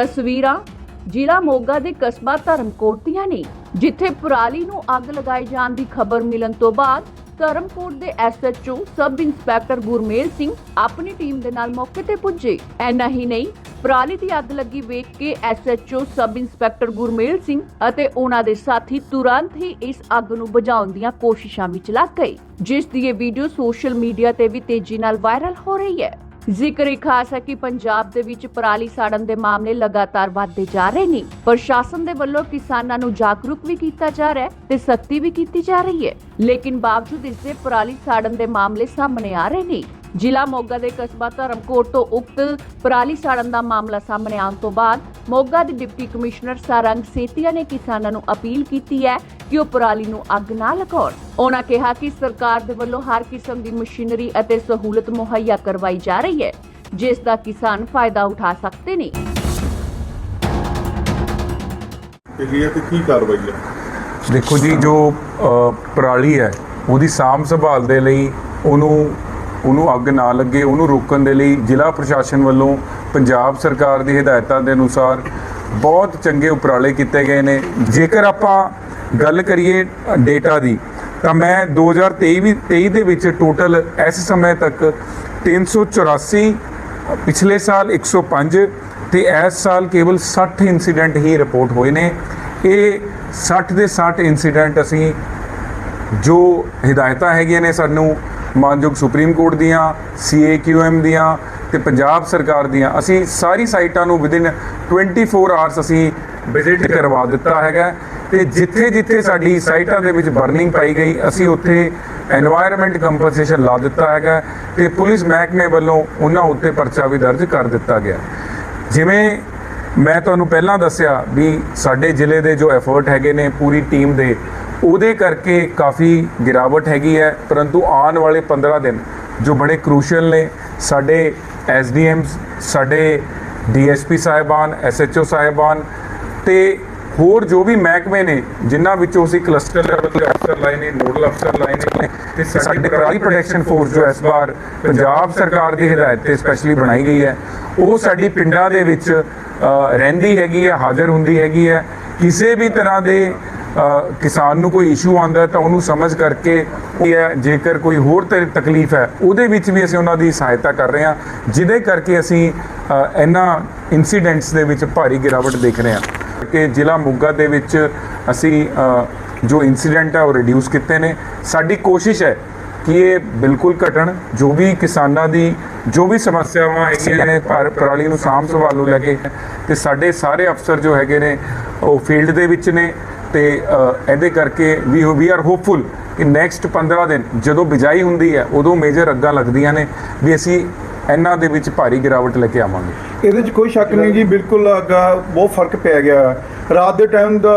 ਤਸਵੀਰਾਂ ਜ਼ਿਲ੍ਹਾ ਮੋਗਾ ਦੇ ਕਸਬਾ ਧਰਮਕੋਟ ਦੀਆਂ ਨੇ, ਜਿੱਥੇ ਪਰਾਲੀ ਨੂੰ ਅੱਗ ਲਗਾਏ ਜਾਣ ਦੀ ਖਬਰ ਮਿਲਣ ਤੋਂ ਬਾਅਦ ਧਰਮਕੋਟ ਦੇ SHO sub inspector Gurmel Singh ਆਪਣੀ ਟੀਮ ਦੇ ਨਾਲ ਮੌਕੇ ਤੇ ਪੁੱਜੇ। ਐਨਾ ਹੀ ਨਹੀਂ, ਪਰਾਲੀ ਦੀ ਅੱਗ ਲੱਗੀ ਵੇਖ ਕੇ SHO sub inspector Gurmel Singh ਅਤੇ ਉਹਨਾਂ ਦੇ ਸਾਥੀ ਤੁਰੰਤ ਹੀ ਇਸ ਅੱਗ ਨੂੰ ਬੁਝਾਉਣ ਦੀਆਂ ਕੋਸ਼ਿਸ਼ਾਂ ਵਿੱਚ ਲੱਗ ਗਏ, ਜਿਸ ਦੀ ਇਹ ਵੀਡੀਓ ਸੋਸ਼ਲ ਮੀਡੀਆ ਤੇ ਵੀ ਤੇਜ਼ੀ ਨਾਲ ਵਾਇਰਲ ਹੋ ਰਹੀ ਹੈ। ਜ਼ਿਕਰ ਇਹ ਖਾਸ ਹੈ ਕਿ ਪੰਜਾਬ ਦੇ ਵਿੱਚ ਪਰਾਲੀ ਸਾੜਨ ਦੇ ਮਾਮਲੇ ਲਗਾਤਾਰ ਵਧਦੇ ਜਾ ਰਹੇ ਨੇ। ਪ੍ਰਸ਼ਾਸਨ ਦੇ ਵੱਲੋਂ ਕਿਸਾਨਾਂ ਨੂੰ ਜਾਗਰੂਕ ਵੀ ਕੀਤਾ ਜਾ ਰਿਹਾ ਹੈ ਤੇ ਸਖਤੀ ਵੀ ਕੀਤੀ ਜਾ ਰਹੀ ਹੈ। ਲੇਕਿਨ ਬਾਵਜੂਦ ਇਸ ਦੇ ਪਰਾਲੀ ਸਾੜਨ ਦੇ ਮਾਮਲੇ ਸਾਹਮਣੇ ਆ ਰਹੇ ਨੇ। ਜ਼ਿਲ੍ਹਾ ਮੋਗਾ ਦੇ ਕਸਬਾ ਧਰਮਕੋਟ ਤੋਂ ਉਕਤ ਪਰਾਲੀ ਸਾੜਨ ਦਾ ਮਾਮਲਾ ਸਾਹਮਣੇ ਆਉਣ ਤੋਂ ਬਾਅਦ ਮੋਗਾ ਦੇ ਡਿਪਟੀ ਕਮਿਸ਼ਨਰ ਸਾਰੰਗ ਸੇਤੀਆ ਨੇ ਕਿਸਾਨਾਂ ਨੂੰ ਅਪੀਲ ਕੀਤੀ ਹੈ ਕਿ ਉਹ ਪਰਾਲੀ ਨੂੰ ਅੱਗ ਨਾ ਲਗਾਉਣ। ਉਹਨਾਂ ਕਿਹਾ ਕਿ ਸਰਕਾਰ ਦੇ ਵੱਲੋਂ ਹਰ ਕਿਸਮ ਦੀ ਮਸ਼ੀਨਰੀ ਅਤੇ ਸਹੂਲਤ ਮੁਹੱਈਆ ਕਰਵਾਈ ਜਾ ਰਹੀ ਹੈ ਜਿਸ ਦਾ ਕਿਸਾਨ ਫਾਇਦਾ ਉਠਾ ਸਕਦੇ ਨੇ। ਹੈਗੀ ਹੈ ਤੇ ਕੀ ਕਾਰਵਾਈ ਹੈ? ਦੇਖੋ ਜੀ ਜੋ ਅ, ਪਰਾਲੀ ਹੈ ਉਹਦੀ ਸਾਂਭ ਸੰਭਾਲ ਦੇ ਲਈ ਉਹਨੂੰ ਉਹਨੂੰ ਅੱਗ ਨਾ ਲੱਗੇ, ਉਹਨੂੰ ਰੋਕਣ ਦੇ ਲਈ ਜ਼ਿਲ੍ਹਾ ਪ੍ਰਸ਼ਾਸਨ ਵੱਲੋਂ ਪੰਜਾਬ ਸਰਕਾਰ ਦੀ ਹਦਾਇਤਾਂ ਦੇ ਅਨੁਸਾਰ ਬਹੁਤ ਚੰਗੇ ਉਪਰਾਲੇ ਕੀਤੇ ਗਏ ਨੇ। ਜੇਕਰ ਆਪਾਂ ਗੱਲ ਕਰੀਏ ਡੇਟਾ ਦੀ, ਤਾਂ ਮੈਂ 2023 ਵੀ 23 ਦੇ ਵਿੱਚ ਟੋਟਲ ਇਸ ਸਮੇਂ ਤੱਕ 384 ਪਿਛਲੇ ਸਾਲ 105 ਤੇ ਇਸ ਸਾਲ ਕੇਵਲ 60 ਇਨਸੀਡੈਂਟ ਹੀ ਰਿਪੋਰਟ ਹੋਏ ਨੇ। ਇਹ 60 ਦੇ 60 ਇਨਸੀਡੈਂਟ ਅਸੀਂ ਜੋ ਹਦਾਇਤਾਂ ਹੈਗੀਆਂ ਨੇ ਸਾਨੂੰ ਮਾਨਯੋਗ ਸੁਪਰੀਮ ਕੋਰਟ ਦੀਆਂ ਸੀਏਕਿਊਐਮ ਦੀਆਂ ਤੇ ਪੰਜਾਬ ਸਰਕਾਰ ਦੀਆਂ, ਅਸੀਂ ਸਾਰੀ ਸਾਈਟਾਂ ਨੂੰ ਵਿਦਿਨ 24 ਆਵਰਸ ਅਸੀਂ ਵਿਜ਼ਿਟ ਕਰਵਾ ਦਿੱਤਾ ਹੈਗਾ। ਤੇ ਜਿੱਥੇ-ਜਿੱਥੇ ਸਾਡੀ ਸਾਈਟਾਂ ਦੇ ਵਿੱਚ ਬਰਨਿੰਗ ਪਾਈ ਗਈ, ਅਸੀਂ ਉੱਥੇ এনवायरमेंट ਕੰਪਨਸੇਸ਼ਨ ਲਾ ਦਿੱਤਾ ਹੈਗਾ ਤੇ ਪੁਲਿਸ ਮਹਿਕਮੇ ਵੱਲੋਂ ਉਹਨਾਂ ਉੱਤੇ ਪਰਚਾ ਵੀ ਦਰਜ ਕਰ ਦਿੱਤਾ ਗਿਆ। ਜਿਵੇਂ ਮੈਂ ਤੁਹਾਨੂੰ ਪਹਿਲਾਂ ਦੱਸਿਆ ਵੀ ਸਾਡੇ ਜ਼ਿਲ੍ਹੇ ਦੇ ਜੋ ਐਫਰਟ ਹੈਗੇ ਨੇ, ਪੂਰੀ ਟੀਮ ਦੇ ਉਹਦੇ ਕਰਕੇ ਕਾਫੀ ਗਿਰਾਵਟ ਹੈਗੀ ਹੈ ਪਰੰਤੂ ਆਉਣ ਵਾਲੇ 15 ਦਿਨ ਜੋ ਬੜੇ ਕ੍ਰੂਸ਼ੀਅਲ ਨੇ ਸਾਡੇ ਐਸਡੀਐਮਸ ਸਾਡੇ ਡੀਐਸਪੀ ਸਾਹਿਬਾਨ ਐਸਐਚਓ ਸਾਹਿਬਾਨ ਤੇ ਹੋਰ ਜੋ ਵੀ ਮਹਿਕਮੇ ਨੇ ਜਿਨ੍ਹਾਂ ਵਿੱਚੋਂ ਅਸੀਂ ਕਲਸਟਰ ਲੈਵਲ ਦੇ ਅਫਸਰ ਲਾਏ ਨੇ ਨੋਡਲ ਅਫਸਰ ਲਾਏ ਨੇ ਤੇ ਸਾਡੀ ਪਰਾਲੀ ਪ੍ਰੋਟੈਕਸ਼ਨ ਫੋਰਸ ਜੋ ਇਸ ਵਾਰ ਪੰਜਾਬ ਸਰਕਾਰ ਦੀ ਹਦਾਇਤ ਤੇ ਸਪੈਸ਼ਲੀ ਬਣਾਈ ਗਈ ਹੈ। ਉਹ ਸਾਡੀ ਪਿੰਡਾਂ ਦੇ ਵਿੱਚ ਰਹਿੰਦੀ ਹੈਗੀ ਹੈ ਹਾਜ਼ਰ ਹੁੰਦੀ ਹੈਗੀ ਹੈ। ਕਿਸੇ ਵੀ ਤਰ੍ਹਾਂ ਦੇ ਕਿਸਾਨ ਨੂੰ ਕੋਈ ਇਸ਼ੂ ਆਉਂਦਾ ਤਾਂ ਉਹਨੂੰ ਸਮਝ ਕਰਕੇ ਇਹ ਹੈ, ਜੇਕਰ ਕੋਈ ਹੋਰ ਤਕਲੀਫ ਹੈ, ਉਹਦੇ ਵਿੱਚ ਵੀ ਅਸੀਂ ਉਹਨਾਂ ਦੀ ਸਹਾਇਤਾ ਕਰ ਰਹੇ ਹਾਂ, ਜਿਹਦੇ ਕਰਕੇ ਅਸੀਂ ਇਹਨਾਂ ਇਨਸੀਡੈਂਟਸ ਦੇ ਵਿੱਚ ਭਾਰੀ ਗਿਰਾਵਟ ਦੇਖ ਰਹੇ ਹਾਂ। ਕਿ ਜ਼ਿਲ੍ਹਾ ਮੋਗਾ ਦੇ ਵਿੱਚ ਅਸੀਂ ਜੋ ਇਨਸੀਡੈਂਟ ਹੈ ਉਹ ਰਿਡਿਊਸ ਕੀਤੇ ਨੇ। ਸਾਡੀ ਕੋਸ਼ਿਸ਼ ਹੈ ਕਿ ਇਹ ਬਿਲਕੁਲ ਘਟਣ। ਜੋ ਵੀ ਕਿਸਾਨਾਂ ਦੀ, ਜੋ ਵੀ ਸਮੱਸਿਆਵਾਂ ਹੈਗੀਆਂ ਨੇ ਪਰਾਲੀ ਨੂੰ ਸਾਂਭ ਸੰਭਾਲ ਨੂੰ ਲੈ ਕੇ, ਤੇ ਸਾਡੇ ਸਾਰੇ ਅਫਸਰ ਜੋ ਹੈਗੇ ਨੇ, ਉਹ ਫੀਲਡ ਦੇ ਵਿੱਚ ਨੇ। ਤੇ ਇਹਦੇ ਕਰਕੇ ਵੀ ਵੀ ਆਰ ਹੋਪਫੁਲ ਕਿ ਨੈਕਸਟ 15 ਦਿਨ ਜਦੋਂ ਬਿਜਾਈ ਹੁੰਦੀ ਹੈ ਉਦੋਂ ਮੇਜਰ ਅੱਗਾਂ ਲੱਗਦੀਆਂ ਨੇ ਵੀ ਅਸੀਂ ਇਹਨਾਂ ਦੇ ਵਿੱਚ ਭਾਰੀ ਗਿਰਾਵਟ ਲੈ ਕੇ ਆਵਾਂਗੇ। ਇਹਦੇ 'ਚ ਕੋਈ ਸ਼ੱਕ ਨਹੀਂ ਜੀ ਬਿਲਕੁਲ ਅੱਗਾ ਬਹੁਤ ਫ਼ਰਕ ਪੈ ਗਿਆ। ਰਾਤ ਦੇ ਟਾਈਮ ਦਾ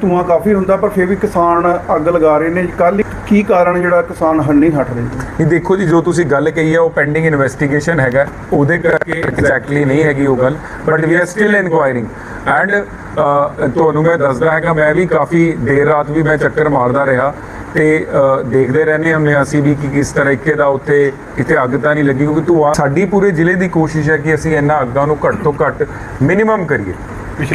ਧੂੰਆਂ ਕਾਫੀ ਹੁੰਦਾ ਪਰ ਫਿਰ ਵੀ ਕਿਸਾਨ ਅੱਗ ਲਗਾ ਰਹੇ ਨੇ। ਕੱਲ ਕੀ ਕਾਰਨ ਜਿਹੜਾ ਕਿਸਾਨ ਹਣ ਨਹੀਂ ਹਟ ਰਹੇ ਇਹ ਦੇਖੋ ਜੀ ਜੋ ਤੁਸੀਂ ਗੱਲ ਕਹੀ ਹੈ ਉਹ ਪੈਂਡਿੰਗ ਇਨਵੈਸਟੀਗੇਸ਼ਨ ਹੈਗਾ। ਉਹਦੇ ਕਰਕੇ ਐਗਜ਼ੈਕਟਲੀ ਨਹੀਂ ਹੈਗੀ ਉਹ ਗੱਲ but we are still inquiring and ਤੁਹਾਨੂੰ ਮੈਂ ਦੱਸਦਾ ਹੈਗਾ ਮੈਂ ਵੀ ਕਾਫੀ ਦੇਰ ਰਾਤ ਵੀ ਮੈਂ ਚੱਕਰ ਮਾਰਦਾ ਰਿਹਾ ਤੇ ਅ, ਦੇਖਦੇ ਰਹਿੰਦੇ ਹੁੰਦੇ ਹਾਂ ਅਸੀਂ ਵੀ ਕਿ ਕਿਸ ਤਰੀਕੇ ਦਾ ਉੱਥੇ ਕਿਤੇ ਅੱਗ ਤਾਂ ਨਹੀਂ ਲੱਗੀ ਕਿਉਂਕਿ ਧੂਆ ਸਾਡੀ ਪੂਰੇ ਜ਼ਿਲ੍ਹੇ ਦੀ ਕੋਸ਼ਿਸ਼ ਹੈ ਕਿ ਅਸੀਂ ਇਹਨਾਂ ਅੱਗਾਂ ਨੂੰ ਘੱਟ ਤੋਂ ਘੱਟ ਮਿਨੀਮਮ ਕਰੀਏ।